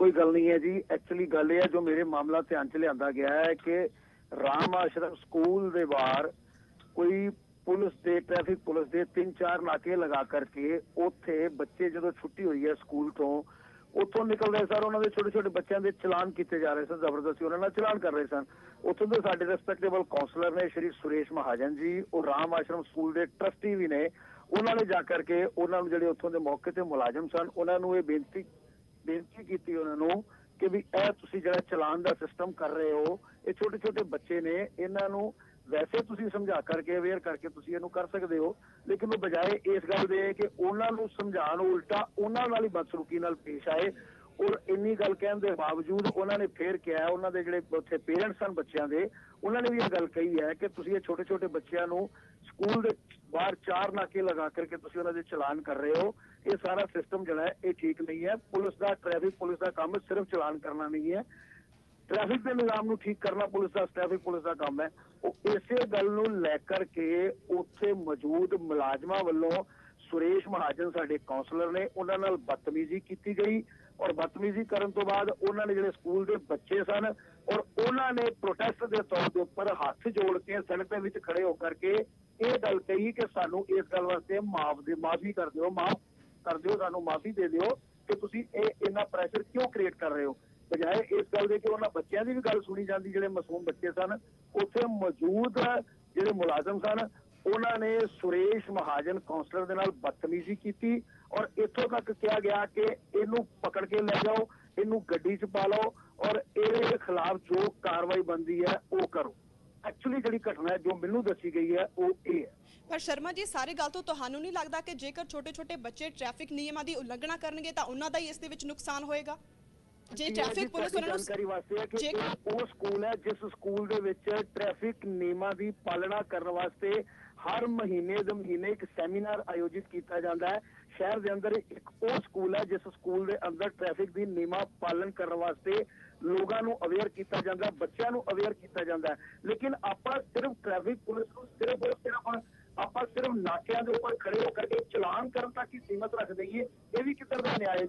ਕੋਈ ਗੱਲ ਨਹੀਂ ਹੈ ਜੀ। ਐਕਚੁਅਲੀ ਗੱਲ ਇਹ ਹੈ, ਜੋ ਮੇਰੇ ਮਾਮਲਾ ਧਿਆਨ ਚ ਲਿਆਂਦਾ ਗਿਆ ਹੈ ਕਿ ਰਾਮ ਆਸ਼ਰਮ ਸਕੂਲ ਦੇ ਬਾਹਰ ਕੋਈ ਪੁਲਿਸ ਦੇ ਟ੍ਰੈਫਿਕ ਪੁਲਿਸ ਦੇ ਤਿੰਨ ਚਾਰ ਨਾਕੇ ਲਗਾ ਕਰਕੇ ਉੱਥੇ ਬੱਚੇ ਜਦੋਂ ਛੁੱਟੀ ਹੋਈ ਹੈ ਸਕੂਲ ਤੋਂ, ਉੱਥੋਂ ਨਿਕਲ ਰਹੇ ਸਨ ਉਹਨਾਂ ਦੇ ਛੋਟੇ ਛੋਟੇ ਬੱਚਿਆਂ ਦੇ ਚਲਾਨ ਕੀਤੇ ਜਾ ਰਹੇ ਸਨ, ਜ਼ਬਰਦਸਤੀ ਉਹਨਾਂ ਨਾਲ ਚਲਾਨ ਕਰ ਰਹੇ ਸਨ। ਉੱਥੋਂ ਦੇ ਸਾਡੇ ਰਿਸਪੈਕਟੇਬਲ ਕਾਉਂਸਲਰ ਨੇ ਸ਼੍ਰੀ ਸੁਰੇਸ਼ ਮਹਾਜਨ ਜੀ, ਉਹ ਰਾਮ ਆਸ਼ਰਮ ਸਕੂਲ ਦੇ ਟਰਸਟੀ ਵੀ ਨੇ, ਉਹਨਾਂ ਨੇ ਜਾ ਕਰਕੇ ਉਹਨਾਂ ਨੂੰ ਜਿਹੜੇ ਉੱਥੋਂ ਦੇ ਮੌਕੇ ਤੇ ਮੁਲਾਜ਼ਮ ਸਨ, ਉਹਨਾਂ ਨੂੰ ਇਹ ਬੇਨਤੀ ਬੇਨਤੀ ਕੀਤੀ ਉਹਨਾਂ ਨੂੰ ਕਿ ਵੀ ਇਹ ਤੁਸੀਂ ਜਿਹੜਾ ਚਲਾਨ ਦਾ ਸਿਸਟਮ ਕਰ ਰਹੇ ਹੋ, ਇਹ ਛੋਟੇ ਛੋਟੇ ਬੱਚੇ ਨੇ, ਇਹਨਾਂ ਨੂੰ ਵੈਸੇ ਤੁਸੀਂ ਸਮਝਾ ਕਰਕੇ ਅਵੇਅਰ ਕਰਕੇ ਤੁਸੀਂ ਇਹਨੂੰ ਕਰ ਸਕਦੇ ਹੋ, ਲੇਕਿਨ ਉਹ ਬਜਾਏ ਇਸ ਗੱਲ ਦੇ ਕਿ ਉਹਨਾਂ ਨੂੰ ਸਮਝਾਉਣ, ਉਲਟਾ ਉਹਨਾਂ ਨਾਲ ਹੀ ਬਦਸਲੂਕੀ ਨਾਲ ਪੇਸ਼ ਆਏ ਉਹ ਇੰਨੀ ਗੱਲ ਕਹਿਣ ਦੇ ਬਾਵਜੂਦ ਉਹਨਾਂ ਨੇ ਫੇਰ ਕਿਹਾ, ਉਹਨਾਂ ਦੇ ਜਿਹੜੇ ਉੱਥੇ ਪੇਰੈਂਟਸ ਸਨ ਬੱਚਿਆਂ ਦੇ, ਉਹਨਾਂ ਨੇ ਵੀ ਇਹ ਗੱਲ ਕਹੀ ਹੈ ਕਿ ਤੁਸੀਂ ਇਹ ਛੋਟੇ ਛੋਟੇ ਬੱਚਿਆਂ ਨੂੰ ਸਕੂਲ ਦੇ ਬਾਹਰ ਚਾਰ ਨਾਕੇ ਲਗਾ ਕਰਕੇ ਤੁਸੀਂ ਉਹਨਾਂ ਦੇ ਚਲਾਨ ਕਰ ਰਹੇ ਹੋ। ਇਹ ਸਾਰਾ ਸਿਸਟਮ ਜਿਹੜਾ ਹੈ, ਇਹ ਠੀਕ ਨਹੀਂ ਹੈ। ਪੁਲਿਸ ਦਾ ਟ੍ਰੈਫਿਕ ਪੁਲਿਸ ਦਾ ਕੰਮ ਸਿਰਫ ਚਲਾਨ ਕਰਨਾ ਨਹੀਂ ਹੈ। ਟ੍ਰੈਫਿਕ ਦੇ ਨਿਜ਼ਾਮ ਨੂੰ ਠੀਕ ਕਰਨਾ ਪੁਲਿਸ ਦਾ ਟ੍ਰੈਫਿਕ ਪੁਲਿਸ ਦਾ ਕੰਮ ਹੈ। ਉਹ ਇਸੇ ਗੱਲ ਨੂੰ ਲੈ ਕਰਕੇ ਉੱਥੇ ਮੌਜੂਦ ਮੁਲਾਜ਼ਮਾਂ ਵੱਲੋਂ ਸੁਰੇਸ਼ ਮਹਾਜਨ, ਸਾਡੇ ਕਾਉਂਸਲਰ ਨੇ, ਉਹਨਾਂ ਨਾਲ ਬਦਤਮੀਜ਼ੀ ਕੀਤੀ ਗਈ। ਔਰ ਬਦਤਮੀਜ਼ੀ ਕਰਨ ਤੋਂ ਬਾਅਦ ਉਹਨਾਂ ਨੇ ਜਿਹੜੇ ਸਕੂਲ ਦੇ ਬੱਚੇ ਸਨ ਔਰ ਉਹਨਾਂ ਨੇ ਪ੍ਰੋਟੈਸਟ ਦੇ ਤੌਰ ਦੇ ਉੱਪਰ ਹੱਥ ਜੋੜ ਕੇ ਸੜਕ ਦੇ ਵਿੱਚ ਖੜੇ ਹੋ ਕਰਕੇ ਇਹ ਗੱਲ ਕਹੀ ਕਿ ਸਾਨੂੰ ਇਸ ਗੱਲ ਵਾਸਤੇ ਮਾਫ ਦੇ, ਮਾਫੀ ਕਰ ਦਿਓ, ਮਾਫ ਕਰ ਦਿਓ, ਸਾਨੂੰ ਮਾਫੀ ਦੇ ਦਿਓ ਕਿ ਤੁਸੀਂ ਇਹ ਇੰਨਾ ਪ੍ਰੈਸ਼ਰ ਕਿਉਂ ਕ੍ਰੀਏਟ ਕਰ ਰਹੇ ਹੋ? ਬਜਾਏ ਇਸ ਗੱਲ ਦੇ ਕਿ ਉਹਨਾਂ ਬੱਚਿਆਂ ਦੀ ਵੀ ਗੱਲ ਸੁਣੀ ਜਾਂਦੀ, ਜਿਹੜੇ ਮਾਸੂਮ ਬੱਚੇ ਸਨ, ਉੱਥੇ ਮੌਜੂਦ ਜਿਹੜੇ ਮੁਲਾਜ਼ਮ ਸਨ ਉਹਨਾਂ ਨੇ ਸੁਰੇਸ਼ ਮਹਾਜਨ ਕਾਉਂਸਲਰ ਦੇ ਨਾਲ ਬਦਤਮੀਜ਼ੀ ਕੀਤੀ ਔਰ ਇੱਥੋਂ ਤੱਕ ਕਿਹਾ ਗਿਆ ਕਿ ਇਹਨੂੰ ਪਕੜ ਕੇ ਲੈ ਜਾਓ ਇਹਨੂੰ ਗੱਡੀ 'ਚ ਪਾ ਲਓ ਔਰ ਇਹਦੇ ਖਿਲਾਫ ਜੋ ਕਾਰਵਾਈ ਬੰਦੀ ਹੈ ਉਹ ਕਰੋ। ਐਕਚੁਅਲੀ ਜਿਹੜੀ ਘਟਨਾ ਹੈ ਜੋ ਮੈਨੂੰ ਦੱਸੀ ਗਈ ਹੈ ਉਹ ਇਹ ਹੈ। ਪਰ ਸ਼ਰਮਾ ਜੀ ਸਾਰੀ ਗੱਲ ਤੋਂ ਤੁਹਾਨੂੰ ਨਹੀਂ ਲੱਗਦਾ ਕਿ ਜੇਕਰ ਛੋਟੇ-ਛੋਟੇ ਬੱਚੇ ਟ੍ਰੈਫਿਕ ਨਿਯਮਾਂ ਦੀ ਉਲੰਘਣਾ ਕਰਨਗੇ ਤਾਂ ਉਹਨਾਂ ਦਾ ਹੀ ਇਸ ਦੇ ਵਿੱਚ ਨੁਕਸਾਨ ਹੋਏਗਾ? ਜੇ ਟ੍ਰੈਫਿਕ ਪੁਲਿਸ ਉਹਨਾਂ ਨੂੰ ਜਾਣਕਾਰੀ ਵਾਸਤੇ ਹੈ ਕਿ ਉਹ ਸਕੂਲ ਹੈ ਜਿਸ ਸਕੂਲ ਦੇ ਵਿੱਚ ਟ੍ਰੈਫਿਕ ਨਿਯਮਾਂ ਦੀ ਪਾਲਣਾ ਕਰਨ ਵਾਸਤੇ ਹਰ ਮਹੀਨੇ ਦੇ ਮਹੀਨੇ ਇੱਕ ਸੈਮੀਨਾਰ ਆਯੋਜਿਤ ਕੀਤਾ ਜਾਂਦਾ ਹੈ। ਸ਼ਹਿਰ ਦੇ ਅੰਦਰ ਇੱਕ ਉਹ ਸਕੂਲ ਹੈ, ਜਿਸ ਸਕੂਲ ਦੇ ਅੰਦਰ ਟ੍ਰੈਫਿਕ ਦੀ ਨਿਯਮਾਂ ਪਾਲਣ ਕਰਨ ਵਾਸਤੇ ਲੋਕਾਂ ਨੂੰ ਅਵੇਅਰ ਕੀਤਾ ਜਾਂਦਾ ਬੱਚਿਆਂ ਨੂੰ ਅਵੇਅਰ ਕੀਤਾ ਜਾਂਦਾ ਲੇਕਿਨ ਆਪਾਂ ਸਿਰਫ ਟ੍ਰੈਫਿਕ ਪੁਲਿਸ ਨੂੰ ਸਿਰਫ ਔਰ ਸਿਰਫ ਆਪਾਂ ਸਿਰਫ ਨਾਕਿਆਂ ਦੇ ਉੱਪਰ ਖੜੇ ਹੋ ਕਰਕੇ ਚਲਾਨ ਕਰਨ ਤੱਕ ਹੀ ਸੀਮਤ ਰੱਖ ਦਈਏ, ਇਹ ਵੀ ਕਿੱਧਰ ਦਾ ਨਿਆਂ ਹੈ?